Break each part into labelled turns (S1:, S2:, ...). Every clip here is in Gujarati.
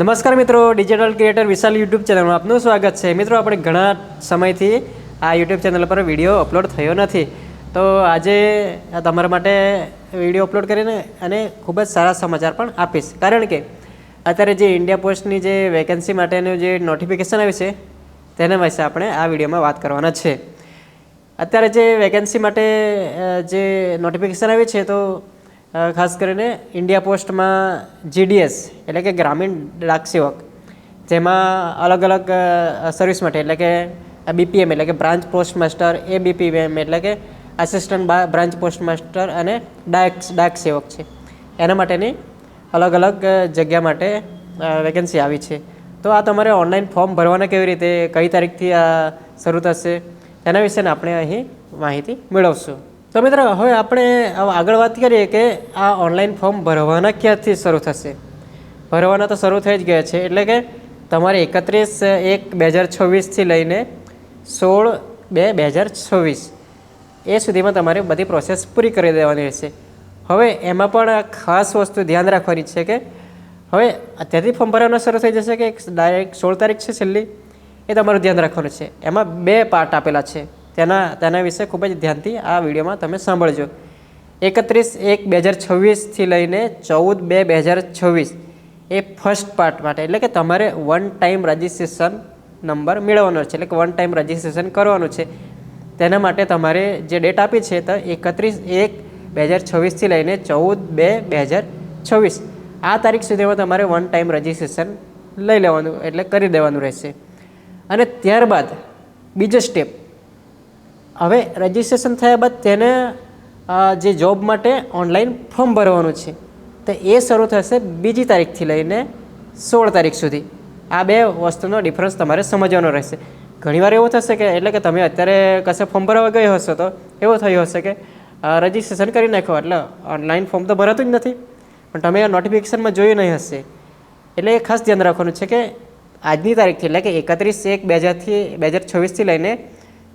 S1: નમસ્કાર મિત્રો ડિજિટલ ક્રિએટર વિશાલ યુટ્યુબ ચેનલમાં આપનું સ્વાગત છે. મિત્રો, આપણે ઘણા સમયથી આ યુટ્યુબ ચેનલ પર વીડિયો અપલોડ થયો નથી. તો આજે તમારા માટે વીડિયો અપલોડ કરીને અને ખૂબ જ સારા સમાચાર પણ આપીશ. કારણ કે અત્યારે જે ઇન્ડિયા પોસ્ટની જે વેકેન્સી માટેનું જે નોટિફિકેશન આવ્યું છે, તેના વિશે આપણે આ વિડીયોમાં વાત કરવાના છે. અત્યારે જે વેકેન્સી માટે જે નોટિફિકેશન આવી છે, તો ખાસ કરીને ઇન્ડિયા પોસ્ટમાં જીડીએસ એટલે કે ગ્રામીણ ડાક સેવક, જેમાં અલગ અલગ સર્વિસ માટે, એટલે કે બીપીએમ એટલે કે બ્રાન્ચ પોસ્ટ માસ્ટર એ બીપીએમ એટલે કે આસિસ્ટન્ટ બ્રાન્ચ પોસ્ટ માસ્ટર અને ડાક ડાક સેવક છે. એના માટેની અલગ અલગ જગ્યા માટે વેકેન્સી આવી છે. તો આ તમારે ઓનલાઈન ફોર્મ ભરવાના કેવી રીતે, કઈ તારીખથી આ શરૂ થશે, તેના વિશેને આપણે અહીં માહિતી મેળવશું. તો મિત્રો, હવે આપણે આગળ વાત કરીએ કે આ ઓનલાઈન ફોર્મ ભરવાના ક્યાંથી શરૂ થશે? ભરવાના તો શરૂ થઈ જ ગયા છે, એટલે કે તમારે એકત્રીસ એક બે હજાર છવ્વીસથી લઈને સોળ બે બે હજાર છવ્વીસ એ સુધીમાં તમારે બધી પ્રોસેસ પૂરી કરી દેવાની રહેશે. હવે એમાં પણ ખાસ વસ્તુ ધ્યાન રાખવાની છે કે હવે અત્યારથી ફોર્મ ભરવાનો શરૂ થઈ જશે કે ડાયરેક્ટ સોળ તારીખ છે છેલ્લી? એ તમારું ધ્યાન રાખવાનું છે. એમાં બે પાર્ટ આપેલા છે. તેના તેના વિશે ખૂબ જ ધ્યાનથી આ વિડીયોમાં તમે સાંભળજો. એકત્રીસ એક બે હજાર છવ્વીસથી લઈને ચૌદ બે બે હજાર છવ્વીસ એ ફર્સ્ટ પાર્ટ માટે. એટલે કે તમારે વન ટાઈમ રજિસ્ટ્રેશન નંબર મેળવવાનો છે. એટલે કે વન ટાઈમ રજિસ્ટ્રેશન કરવાનું છે. તેના માટે તમારે જે ડેટ આપી છે તો એકત્રીસ એક બે હજાર છવ્વીસથી લઈને ચૌદ બે બે હજાર છવ્વીસ. આ તારીખ સુધીમાં તમારે વન ટાઈમ રજિસ્ટ્રેશન લઈ લેવાનું, એટલે કરી દેવાનું રહેશે. અને ત્યારબાદ બીજો સ્ટેપ હવે રજિસ્ટ્રેશન થયા બાદ તેને જે જોબ માટે ઓનલાઈન ફોર્મ ભરવાનું છે, તો એ શરૂ થશે બીજી તારીખથી લઈને સોળ તારીખ સુધી. આ બે વસ્તુનો ડિફરન્સ તમારે સમજવાનો રહેશે. ઘણીવાર એવું થશે કે, એટલે કે તમે અત્યારે કશે ફોર્મ ભરવા ગયો હશો તો એવું થયું હશે કે રજિસ્ટ્રેશન કરી નાખો એટલે ઓનલાઈન ફોર્મ તો ભરાતું જ નથી. પણ તમે નોટિફિકેશનમાં જોયું નહીં હશે. એટલે એ ખાસ ધ્યાન રાખવાનું છે કે આજની તારીખથી, એટલે કે એકત્રીસ એક બે હજારથી, બે હજાર છવ્વીસથી લઈને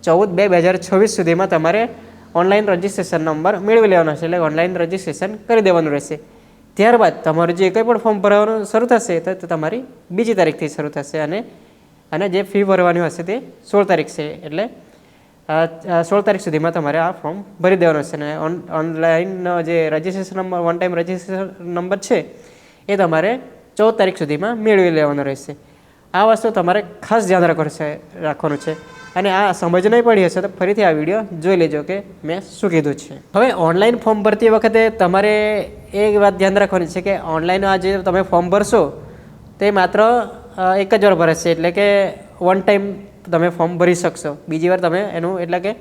S1: ચૌદ બે બે હજાર છવ્વીસ સુધીમાં તમારે ઓનલાઈન રજિસ્ટ્રેશન નંબર મેળવી લેવાનો છે. એટલે ઓનલાઈન રજિસ્ટ્રેશન કરી દેવાનું રહેશે. ત્યારબાદ તમારું જે કંઈ પણ ફોર્મ ભરવાનું શરૂ થશે, તો તમારી બીજી તારીખથી શરૂ થશે અને અને જે ફી ભરવાની હશે તે સોળ તારીખ છે. એટલે સોળ તારીખ સુધીમાં તમારે આ ફોર્મ ભરી દેવાનું છે. અને ઓન ઓનલાઈનનો જે registration number one time registration number છે, એ તમારે ચૌદ તારીખ સુધીમાં મેળવી લેવાનો રહેશે. આ વસ્તુ તમારે ખાસ ધ્યાન રાખવાનું છે રાખવાનું છે. અને આ સમજ નહીં પડી હશે તો ફરીથી આ વીડિયો જોઈ લેજો કે મેં શું કીધું છે. હવે ઓનલાઈન ફોર્મ ભરતી વખતે તમારે એ વાત ધ્યાન રાખવાની છે કે ઓનલાઈન આ જે તમે ફોર્મ ભરશો, તે માત્ર એક જ વાર ભરશે એટલે કે વન ટાઈમ તમે ફોર્મ ભરી શકશો. બીજી વાર તમે એનું એટલે કે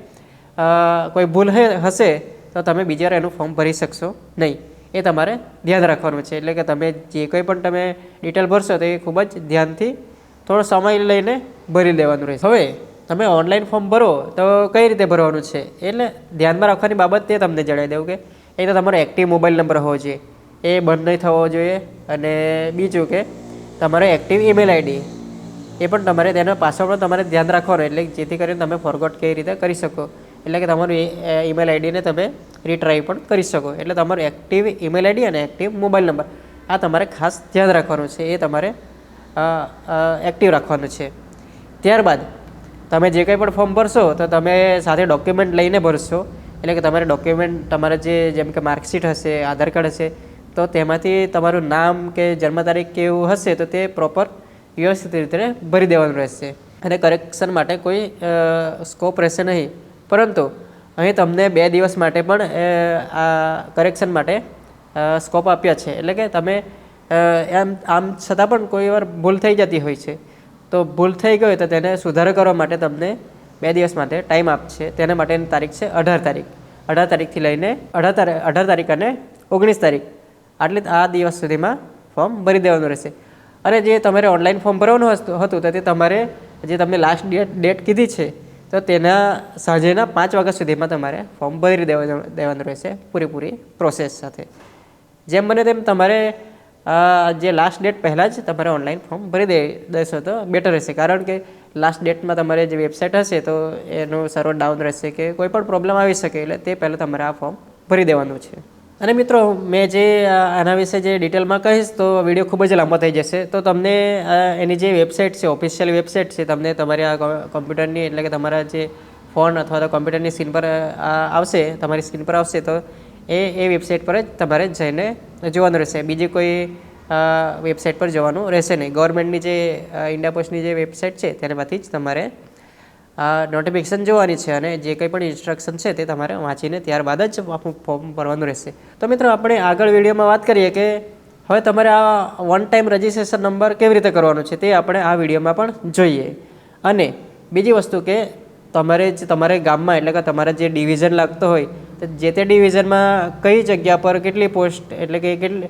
S1: કોઈ ભૂલ હશે તો તમે બીજી વાર એનું ફોર્મ ભરી શકશો નહીં. એ તમારે ધ્યાન રાખવાનું છે. એટલે કે તમે જે કોઈ પણ તમે ડિટેલ ભરશો તો એ ખૂબ જ ધ્યાનથી થોડો સમય લઈને ભરી લેવાનું રહેશે. હવે તમે ઓનલાઈન ફોર્મ ભરો તો કઈ રીતે ભરવાનું છે? એટલે ધ્યાનમાં રાખવાની બાબત તે તમને જણાવી દઉં કે એ તો તમારો એક્ટિવ મોબાઈલ નંબર હોવો જોઈએ. એ બંધ નહીં થવો જોઈએ અને બીજું કે તમારો એક્ટિવ ઈમેલ આઈડી એ પણ તમારે તેનો પાસવર્ડ પણ તમારે ધ્યાન રાખવાનો એટલે જેથી કરીને તમે ફોરગોટ કઈ રીતે કરી શકો. એટલે કે તમારું ઈમેલ આઈડીને તમે રીટ્રાય પણ કરી શકો. એટલે તમારું એક્ટિવ ઈમેલ આઈડી અને એક્ટિવ મોબાઈલ નંબર આ તમારે ખાસ ધ્યાન રાખવાનું છે. એ તમારે એક્ટિવ રાખવાનું છે. ત્યારબાદ તમે જે કંઈ પણ ફોર્મ ભરશો, તો તમે સાથે ડોક્યુમેન્ટ લઈને ભરશો. એટલે કે તમારે ડોક્યુમેન્ટ તમારે જે, જેમ કે માર્કશીટ હશે, આધાર કાર્ડ હશે, તો તેમાંથી તમારું નામ કે જન્મ તારીખ કે એવું હશે, તો તે પ્રોપર વ્યવસ્થિત રીતે ભરી દેવાનું રહેશે. અને કરેક્શન માટે કોઈ સ્કોપ રહેશે નહીં. પરંતુ અહીં તમને બે દિવસ માટે પણ આ કરેક્શન માટે સ્કોપ આપ્યા છે. એટલે કે તમે એમ, આમ છતાં પણ કોઈ વાર ભૂલ થઈ જતી હોય છે. તો ભૂલ થઈ ગઈ તો તેને સુધારો કરવા માટે તમને બે દિવસ માટે ટાઈમ આપશે. તેના માટેની તારીખ છે અઢાર તારીખ. અઢાર તારીખથી લઈને અઢાર તારીખ અઢાર તારીખ અને ઓગણીસ તારીખ. આટલી આ દિવસ સુધીમાં ફોર્મ ભરી દેવાનું રહેશે. અને જે તમારે ઓનલાઈન ફોર્મ ભરવાનું હતું તો તે તમારે જે તમને લાસ્ટ ડેટ ડેટ કીધી છે, તો તેના સાંજેના પાંચ વાગ્યા સુધીમાં તમારે ફોર્મ ભરી દેવા, દેવાનું રહેશે પૂરેપૂરી પ્રોસેસ સાથે. જેમ બને તેમ તમારે જે લાસ્ટ ડેટ પહેલાં જ તમારે ઓનલાઈન ફોર્મ ભરી દે, દેશો તો બેટર રહેશે. કારણ કે લાસ્ટ ડેટમાં તમારે જે વેબસાઇટ હશે તો એનું સર્વર ડાઉન રહેશે કે કોઈ પણ પ્રોબ્લેમ આવી શકે એટલે તે પહેલાં તમારે આ ફોર્મ ભરી દેવાનું છે. અને મિત્રો, મેં જે આના વિશે જે ડિટેલમાં કહીશ તો વીડિયો ખૂબ જ લાંબો થઈ જશે. તો તમને એની જે વેબસાઇટ છે ઓફિશિયલ વેબસાઇટ છે, તમને તમારી આ કોમ્પ- કોમ્પ્યુટરની એટલે કે તમારા જે ફોન અથવા તો કોમ્પ્યુટરની સ્ક્રીન પર આવશે, તમારી સ્ક્રીન પર આવશે તો એ એ વેબસાઇટ પર જ તમારે જઈને જોવાનું રહેશે. બીજી કોઈ વેબસાઇટ પર જવાનું રહેશે નહીં. ગવર્મેન્ટની જે ઇન્ડિયા પોસ્ટની જે વેબસાઇટ છે, તેનામાંથી જ તમારે નોટિફિકેશન જોવાની છે અને જે કંઈ પણ ઇન્સ્ટ્રક્શન છે તે તમારે વાંચીને ત્યારબાદ જ આપણું ફોર્મ ભરવાનું રહેશે. તો મિત્રો, આપણે આગળ વિડીયોમાં વાત કરીએ કે હવે તમારે આ વન ટાઈમ રજિસ્ટ્રેશન નંબર કેવી રીતે કરવાનો છે તે આપણે આ વિડીયોમાં પણ જોઈએ. અને બીજી વસ્તુ કે તમારે જ, તમારે ગામમાં એટલે કે તમારે જે ડિવિઝન લાગતો હોય તો જે તે ડિવિઝનમાં કઈ જગ્યા પર કેટલી પોસ્ટ એટલે કે કેટલી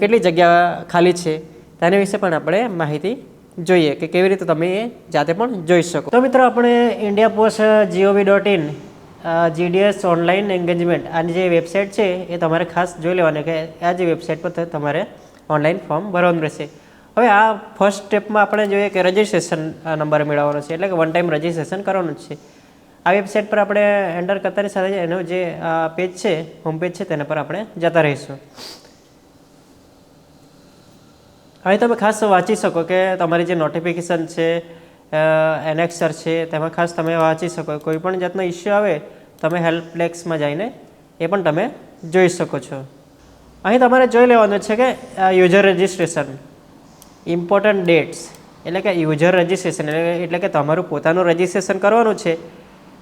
S1: કેટલી જગ્યા ખાલી છે, તેના વિશે પણ આપણે માહિતી જોઈએ કે કેવી રીતે તમે એ જાતે પણ જોઈ શકો. તો મિત્રો આપણે India post G O V dot in GDS online engagement આની જે વેબસાઇટ છે એ તમારે ખાસ જોઈ લેવાની કે આ જે વેબસાઇટ પર તમારે ઓનલાઈન ફોર્મ ભરવાનું રહેશે. હવે આ ફર્સ્ટ સ્ટેપમાં આપણે જોઈએ કે રજિસ્ટ્રેશન નંબર મેળવવાનો છે, એટલે કે વન ટાઈમ રજિસ્ટ્રેશન કરવાનું છે. આ વેબસાઇટ પર આપણે એન્ટર કરતાની સાથે એનો જે પેજ છે હોમ પેજ છે, તેના પર આપણે જતા રહીશું. અહીં તમે ખાસ વાંચી શકો કે તમારી જે નોટિફિકેશન છે એનેક્સર છે, તેમાં ખાસ તમે વાંચી શકો. કોઈ પણ જાતનો ઇસ્યુ આવે, તમે હેલ્પ ડેસ્કમાં જઈને એ પણ તમે જોઈ શકો છો. અહીં તમારે જોઈ લેવાનું છે કે યુઝર રજિસ્ટ્રેશન ઇમ્પોર્ટન્ટ ડેટ્સ એટલે કે યુઝર રજિસ્ટ્રેશન એટલે કે તમારું પોતાનું રજિસ્ટ્રેશન કરવાનું છે.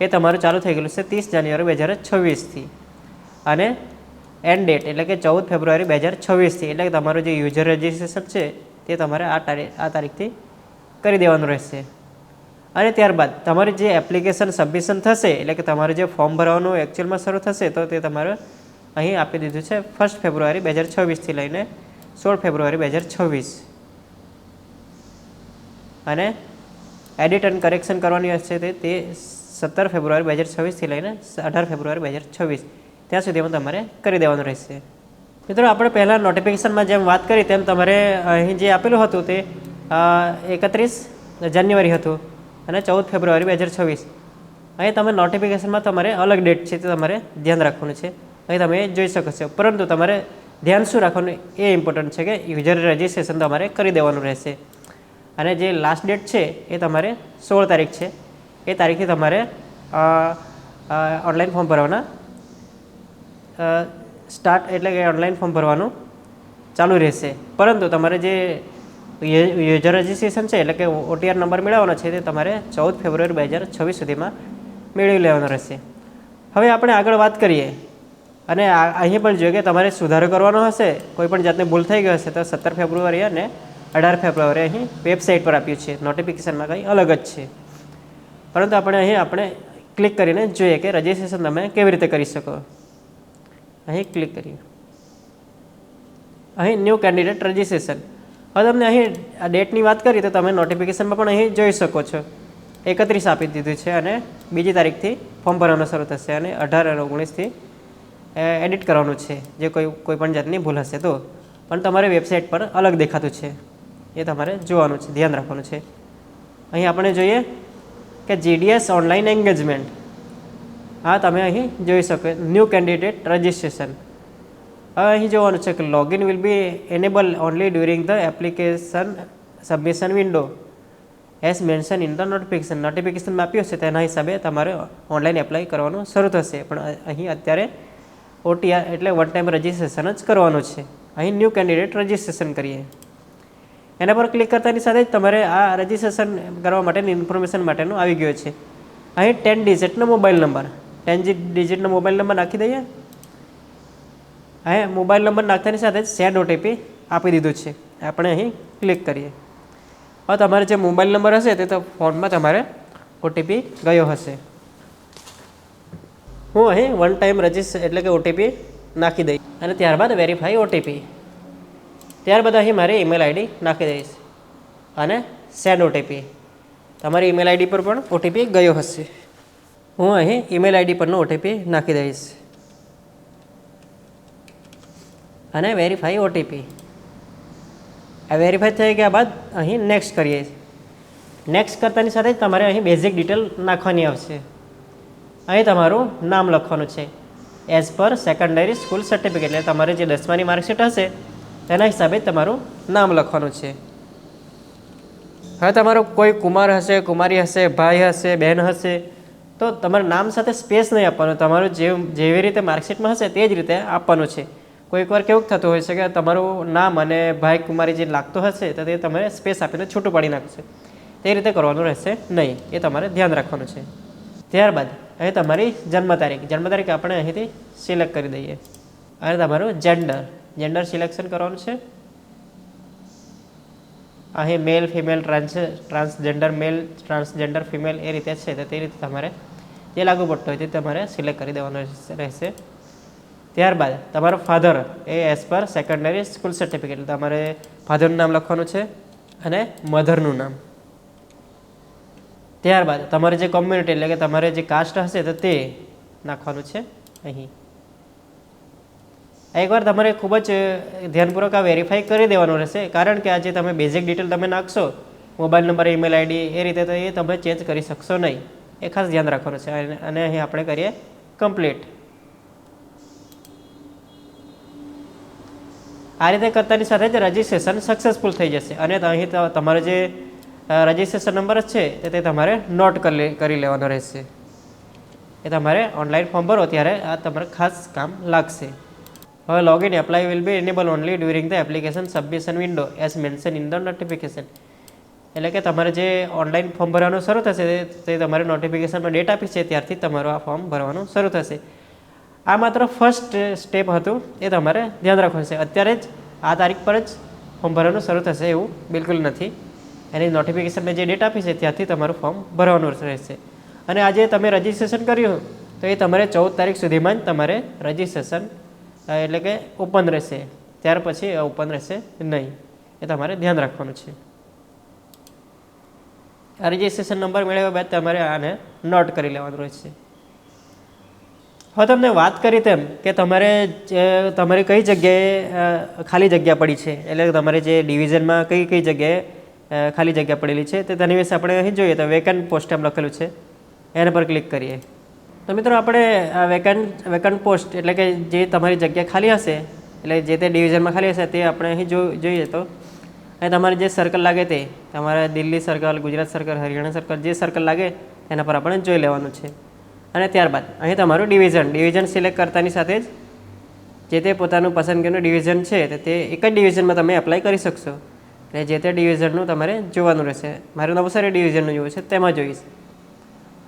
S1: એ તમારું ચાલુ થઈ ગયેલું છે ત્રીસ જાન્યુઆરી બે હજાર છવ્વીસથી. અને એન્ડ ડેટ એટલે કે ચૌદ ફેબ્રુઆરી બે હજાર છવ્વીસથી, એટલે કે તમારું જે યુઝર રજિસ્ટ્રેશન છે, તે તમારે આ તારીખ આ તારીખથી કરી દેવાનું રહેશે. અને ત્યારબાદ તમારી જે એપ્લિકેશન સબમિશન થશે, એટલે કે તમારું જે ફોર્મ ભરવાનું એકચ્યુઅલમાં શરૂ થશે, તો તે તમારે અહીં આપી દીધું છે ફર્સ્ટ ફેબ્રુઆરી બે હજાર છવ્વીસથી લઈને સોળ ફેબ્રુઆરી બે હજાર છવ્વીસ. અને એડિટ અને કરેક્શન કરવાની હશે તે તે સત્તર ફેબ્રુઆરી બે હજાર છવ્વીસથી લઈને અઢાર ફેબ્રુઆરી બે હજાર છવ્વીસ. ત્યાં સુધીમાં તમારે કરી દેવાનું રહેશે. મિત્રો, આપણે પહેલાં નોટિફિકેશનમાં જેમ વાત કરી તેમ તમારે અહીં જે આપેલું હતું તે એકત્રીસ જાન્યુઆરી હતું અને ચૌદ ફેબ્રુઆરી બે હજાર છવ્વીસ. અહીં તમે નોટિફિકેશનમાં તમારે અલગ ડેટ છે તે તમારે ધ્યાન રાખવાનું છે. અહીં તમે જોઈ શકો છો. પરંતુ તમારે ધ્યાન શું રાખવાનું એ ઇમ્પોર્ટન્ટ છે કે યુઝર રજિસ્ટ્રેશન તમારે કરી દેવાનું રહેશે. અને જે લાસ્ટ ડેટ છે એ તમારે સોળ તારીખ છે. એ તારીખે તમારે ઓનલાઈન ફોર્મ ભરવાના. સ્ટાર્ટ એટલે કે ઓનલાઈન ફોર્મ ભરવાનું ચાલુ રહેશે. પરંતુ તમારે જે યુઝર રજિસ્ટ્રેશન છે, એટલે કે ઓટીઆર નંબર મેળવવાનો છે, તે તમારે ચૌદ ફેબ્રુઆરી બે હજાર છવ્વીસ સુધીમાં મેળવી લેવાનો રહેશે. હવે આપણે આગળ વાત કરીએ. અને અહીં પણ જોઈએ કે તમારે સુધારો કરવાનો હશે, કોઈ પણ જાતની ભૂલ થઈ ગઈ હશે, તો સત્તર ફેબ્રુઆરી અને અઢાર ફેબ્રુઆરી અહીં વેબસાઇટ પર આપ્યું છે. નોટિફિકેશનમાં કંઈ અલગ જ છે. પરંતુ આપણે અહીં આપણે ક્લિક કરીને જોઈએ કે રજિસ્ટ્રેશન તમે કેવી રીતે કરી શકો. અહીં ક્લિક કરીએ. અહીં ન્યૂ કેન્ડિડેટ રજિસ્ટ્રેશન. હવે તમને અહીં આ ડેટની વાત કરી તો તમે નોટિફિકેશનમાં પણ અહીં જોઈ શકો છો. એકત્રીસ આપી દીધું છે અને બીજી તારીખથી ફોર્મ ભરવાનું શરૂ થશે અને અઢાર અને ઓગણીસથી એડિટ કરવાનું છે. જે કોઈ કોઈ પણ જાતની ભૂલ હશે તો. પણ તમારે વેબસાઇટ પર અલગ દેખાતું છે. એ તમારે જોવાનું છે, ધ્યાન રાખવાનું છે. અહીં આપણે જોઈએ કે જીડીએસ ઓનલાઈન એન્ગેજમેન્ટ હા, તમે અહીં જોઈ શકો. ન્યૂ કેન્ડિડેટ રજિસ્ટ્રેશન હવે અહીં જોવાનું છે કે login will be enable only during the application submission window as mention in the notification નોટિફિકેશનમાં આપ્યું છે તેના હિસાબે તમારે ઓનલાઈન એપ્લાય કરવાનું શરૂ થશે. પણ અહીં અત્યારે ઓટીઆર એટલે વન ટાઈમ રજિસ્ટ્રેશન જ કરવાનું છે. અહીં ન્યૂ કેન્ડિડેટ રજિસ્ટ્રેશન કરીએ. એના પર ક્લિક કરતાની સાથે જ તમારે આ રજિસ્ટ્રેશન કરવા માટેની ઇન્ફોર્મેશન માટેનું આવી ગયું છે. અહીં ટેન ડિજિટનો મોબાઈલ નંબર ટેન ડિજિટનો મોબાઈલ નંબર નાખી દઈએ. અહીં મોબાઈલ નંબર નાખતાની સાથે જ સેન્ડ ઓટીપી આપી દીધું છે. આપણે અહીં ક્લિક કરીએ. હવે તમારે જે મોબાઈલ નંબર હશે તે તો ફોનમાં તમારે ઓટીપી ગયો હશે. હું અહીં વન ટાઈમ રજિસ્ટર એટલે કે ઓટીપી નાખી દઈશ. અને ત્યારબાદ વેરીફાઈ ઓટીપી ત્યારબાદ અહીં મારી ઈમેલ આઈડી નાખી દઈશ. અને સેન્ડ ઓટીપી તમારી ઈમેલ આઈડી પર પણ ઓટીપી ગયો હશે. હું અહીં ઈમેલ આઈડી પરનો ઓટીપી નાખી દઈશ. અને વેરીફાઈ ઓટીપી આ વેરીફાઈ થઈ ગયા બાદ અહીં નેક્સ્ટ કરીએ. નેક્સ્ટ કરતાની સાથે જ તમારે અહીં બેઝિક ડિટેલ નાખવાની આવશે. અહીં તમારું નામ લખવાનું છે. As per secondary school certificate એટલે તમારે જે દસમાની માર્કશીટ હશે તેના હિસાબે તમારું નામ લખવાનું છે. હવે તમારું કોઈ કુમાર હશે, કુમારી હશે, ભાઈ હશે બહેન હશે, તો તમારા નામ સાથે સ્પેસ નહીં આપવાનું. તમારું જે, જેવી રીતે માર્કશીટમાં હશે તે જ રીતે આપવાનું છે. કોઈક વાર કેવું થતું હોય છે કે તમારું નામ અને ભાઈ, કુમારી જે લાગતું હશે, તો તે તમારે સ્પેસ આપીને છૂટું પાડી નાખશે. તે રીતે કરવાનું રહેશે નહીં. એ તમારે ધ્યાન રાખવાનું છે. ત્યારબાદ અહીં તમારી જન્મ તારીખ. જન્મ તારીખ આપણે અહીંથી સિલેક્ટ કરી દઈએ. અને તમારું જેન્ડર જેન્ડર સિલેક્શન કરવાનું છે. અહીં male female trans transgender male transgender female એ રીતે છે. તો તે રીતે તમારે જે લાગુ પડતો હોય તે તમારે સિલેક્ટ કરી દેવાનું રહેશે. ત્યારબાદ તમારો ફાધર એ as per secondary school certificate તમારે ફાધરનું નામ લખવાનું છે અને મધરનું નામ. ત્યારબાદ તમારે જે કોમ્યુનિટી એટલે કે તમારે જે કાસ્ટ હશે તો તે નાખવાનું છે અહીં. એકવાર તમારે ખૂબ જ ધ્યાનપૂર્વક આ વેરીફાઈ કરી દેવાનું રહેશે. કારણ કે આ જે તમે બેઝિક ડિટેલ તમે નાખશો મોબાઈલ નંબર ઈમેલ આઈડી એ રીતે તો એ તમે ચેન્જ કરી શકશો નહીં. એ ખાસ ધ્યાન રાખવાનું છે. અને- અહીં આપણે કરીએ કમ્પ્લીટ આ રીતે કરતાની સાથે જ રજિસ્ટ્રેશન સક્સેસફુલ થઈ જશે. અને અહીં તમારો જે રજિસ્ટ્રેશન નંબર છે, તે તમારે નોટ કરી લેવાનો રહેશે. એ તમારે ઓનલાઈન ફોર્મ ભરો ત્યારે આ તમારે ખાસ કામ લાગશે. હવે login apply will be enable only during the application submission window as mention in the notification એટલે કે તમારે જે ઓનલાઈન ફોર્મ ભરવાનું શરૂ થશે, તે- તમારે નોટિફિકેશનમાં ડેટ આપી છે, ત્યારથી તમારું આ ફોર્મ ભરવાનું શરૂ થશે. આ માત્ર ફર્સ્ટ સ્ટેપ હતું, એ તમારે ધ્યાન રાખવું છે. અત્યારે જ, આ તારીખ પર જ ફોર્મ ભરવાનું શરૂ થશે એવું બિલકુલ નથી. એની નોટિફિકેશનને જે ડેટ આપી છે ત્યાંથી તમારું ફોર્મ ભરવાનું રહેશે. અને આજે તમે રજિસ્ટ્રેશન કર્યું, તો એ તમારે ચૌદ તારીખ સુધીમાં જ તમારે રજિસ્ટ્રેશન એટલે કે ઓપન રહેશે. ત્યાર પછી ઓપન રહેશે નહીં. એ તમારે ધ્યાન રાખવાનું છે. આ રજિસ્ટ્રેશન નંબર મેળવ્યા બાદ તમારે આને નોટ કરી લેવાનું રહેશે. હવે તમને વાત કરી તેમ કે તમારે તમારી કઈ જગ્યાએ ખાલી જગ્યા પડી છે? એટલે તમારે જે ડિવિઝનમાં કઈ કઈ જગ્યાએ ખાલી જગ્યા પડેલી છે તે તેની વિશે આપણે અહીં જોઈએ. તો વેકન્ટ પોસ્ટ એમ લખેલું છે. એના પર ક્લિક કરીએ. તો મિત્રો આપણે વેકન્ટ વેકન્ટ પોસ્ટ એટલે કે જે તમારી જગ્યા ખાલી હશે, એટલે જે તે ડિવિઝનમાં ખાલી હશે તે આપણે અહીં જોઈએ તો. અહીં તમારે જે સર્કલ લાગે તે, તમારે Delhi circle Gujarat circle Haryana circle જે સર્કલ લાગે એના પર આપણે જોઈ લેવાનું છે. અને ત્યારબાદ અહીં તમારું ડિવિઝન ડિવિઝન સિલેક્ટ કરતાની સાથે જ જે તે પોતાનું પસંદગીનું ડિવિઝન છે તે એક જ ડિવિઝનમાં તમે એપ્લાય કરી શકશો. એટલે જે તે ડિવિઝનનું તમારે જોવાનું રહેશે. મારે નવસારી ડિવિઝનનું જોવું છે તેમાં જોઈશ.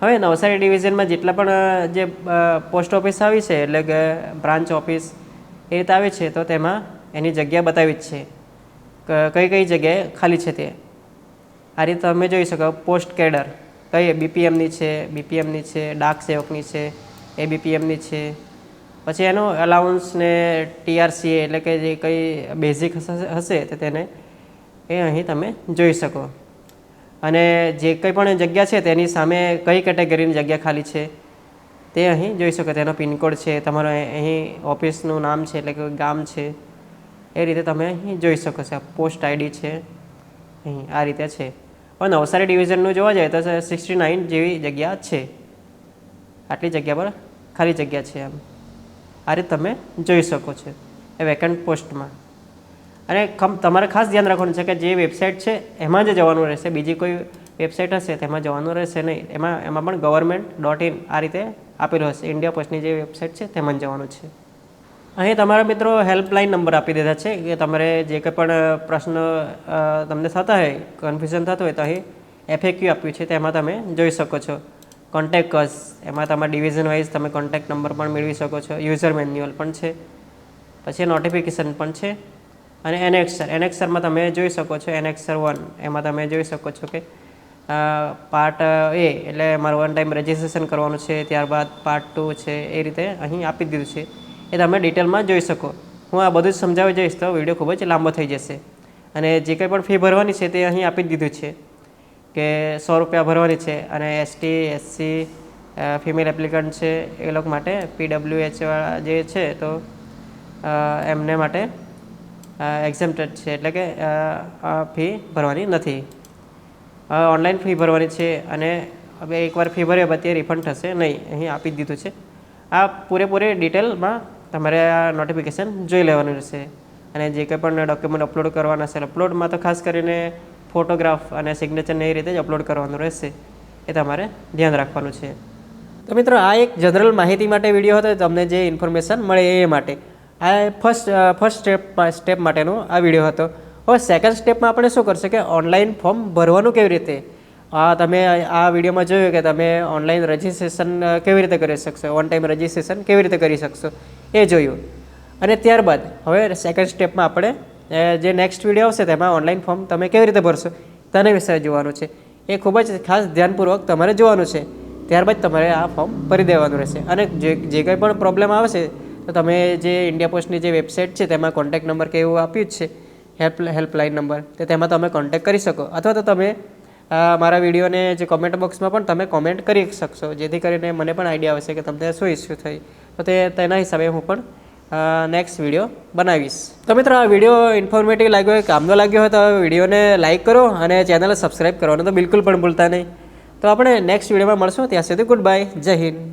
S1: હવે નવસારી ડિવિઝનમાં જેટલા પણ જે પોસ્ટ ઓફિસ આવી છે, એટલે કે બ્રાન્ચ ઓફિસ એ રીતે આવી છે, તો તેમાં એની જગ્યા બતાવી જ છે. કઈ કઈ જગ્યાએ ખાલી છે તે? આ રીતે તમે જોઈ શકો, પોસ્ટ કેડર. કઈ બીપીએમની છે બીપીએમની છે, ડાક સેવકની છે, એ બીપીએમની છે. પછી એનો અલાઉન્સ ને ટીઆરસી એટલે કે જે કંઈ બેઝિક હશે, તો તેને એ અહીં તમે જોઈ શકો. અને જે કંઈ પણ જગ્યા છે તેની સામે કઈ કેટેગરીની જગ્યા ખાલી છે? તે અહીં જોઈ શકો, તેનો પિનકોડ છે, તમારો અહીં ઓફિસનું નામ છે, એટલે કે ગામ છે. એ રીતે તમે અહીં જોઈ શકો છો, પોસ્ટ આઈડી છે, અહીં આ રીતે છે. પણ નવસારી ડિવિઝનનું જોવા જાય તો સિક્સટી નાઇન જેવી જગ્યા છે. આટલી જગ્યા પર ખાલી જગ્યા છે એમ. આ રીતે તમે જોઈ શકો છો, એ વેકન્ટ પોસ્ટમાં. અને તમારે ખાસ ધ્યાન રાખવાનું છે કે જે વેબસાઇટ છે, એમાં જ જવાનું રહેશે. બીજી કોઈ વેબસાઇટ હશે તેમાં જવાનું રહેશે નહીં. એમાં એમાં પણ ગવર્મેન્ટ ડોટ ઇન આ રીતે આપેલું હશે. ઇન્ડિયા પોસ્ટની જે વેબસાઇટ છે, તેમાં જવાનું છે. અહીં તમારા મિત્રો હેલ્પલાઇન નંબર આપી દીધા છે કે તમારે જે કંઈ પણ પ્રશ્ન તમને થતા હોય કન્ફ્યુઝન થતું હોય તો અહીં એફએક્યુ આપ્યું છે, તેમાં તમે જોઈ શકો છો. કોન્ટેક્ટ કસ એમાં તમારા ડિવિઝન વાઇઝ તમે કોન્ટેક્ટ નંબર પણ મેળવી શકો છો. યુઝર મેન્યુઅલ પણ છે. પછી નોટિફિકેશન પણ છે. અને એનેક્સર. એનેક્સરમાં તમે જોઈ શકો છો, એનેક્સર વન. એમાં તમે જોઈ શકો છો કે પાર્ટ એ, એટલે મારે વન ટાઈમ રજિસ્ટ્રેશન કરવાનું છે, ત્યારબાદ પાર્ટ ટુ છે, એ રીતે અહીં આપી દીધું છે. એ તમે ડિટેલમાં જોઈ શકો. હું આ બધું જ સમજાવી જઈશ તો વીડિયો ખૂબ જ લાંબો થઈ જશે. અને જે કંઈ પણ ફી ભરવાની છે તે અહીં આપી દીધું છે કે સો રૂપિયા ભરવાની છે અને એસટી એસસી ફિમેલ એપ્લિકન્ટ છે એ લોકો માટે પીડબ્લ્યુ એચવાળા જે છે તો એમને માટે એક્ઝેમ્પ્ટેડ છે, એટલે કે ફી ભરવાની નથી. ઓનલાઈન ફી ભરવાની છે અને હવે એકવાર ફી ભર્યા બાદ રિફંડ થશે, નહીં, અહીં આપી દીધું છે. આ પૂરેપૂરી ડિટેલમાં તમારે આ નોટિફિકેશન જોઈ લેવાનું રહેશે. અને જે કંઈ પણ ડોક્યુમેન્ટ અપલોડ કરવાના છે અપલોડમાં તો ખાસ કરીને ફોટોગ્રાફ અને સિગ્નેચરને એ રીતે જ અપલોડ કરવાનું રહેશે, એ તમારે ધ્યાન રાખવાનું છે. તો મિત્રો, આ એક જનરલ માહિતી માટે વીડિયો હતો, તમને જે ઇન્ફોર્મેશન મળે એ માટે. આ ફર્સ્ટ ફર્સ્ટ સ્ટેપ સ્ટેપ માટેનો આ વીડિયો હતો. હવે સેકન્ડ સ્ટેપમાં આપણે શું કરશે કે ઓનલાઈન ફોર્મ ભરવાનું કેવી રીતે? આ તમે આ વિડીયોમાં જોયું કે તમે ઓનલાઈન રજિસ્ટ્રેશન કેવી રીતે કરી શકશો? ઓન ટાઈમ રજિસ્ટ્રેશન કેવી રીતે કરી શકશો? એ જોયું. અને ત્યારબાદ હવે સેકન્ડ સ્ટેપમાં આપણે જે નેક્સ્ટ વીડિયો આવશે તેમાં ઓનલાઈન ફોર્મ તમે કેવી રીતે ભરશો? તેના વિશે જોવાનું છે. એ ખૂબ જ ખાસ ધ્યાનપૂર્વક તમારે જોવાનું છે. ત્યારબાદ તમારે આ ફોર્મ ભરી દેવાનું રહેશે. અને જે જે કંઈ પણ પ્રોબ્લેમ આવશે તો તમે જે ઇન્ડિયા પોસ્ટની જે વેબસાઇટ છે, તેમાં કોન્ટેક્ટ નંબર કે એવું આપ્યું જ છે હેલ્પ હેલ્પલાઇન નંબર તો તેમાં તમે કોન્ટેક્ટ કરી શકો. અથવા તો તમે મારા વિડીયોને જે કોમેન્ટ બોક્સમાં પણ તમે કોમેન્ટ કરી શકશો, જેથી કરીને મને પણ આઈડિયા આવશે કે તમને શું ઇસ્યુ થઈ. તો તે, તેના હિસાબે હું પણ નેક્સ્ટ વીડિયો બનાવીશ. તો મિત્રો, આ વીડિયો ઇન્ફોર્મેટિવ લાગ્યો હોય, કામનો લાગ્યો હોય, તો વિડીયોને લાઇક કરો અને ચેનલ સબસ્ક્રાઈબ કરવાનું તો બિલકુલ પણ ભૂલતા નહીં. તો આપણે નેક્સ્ટ વિડીયોમાં મળશું, ત્યાં સુધી ગુડ બાય જય હિન્દ.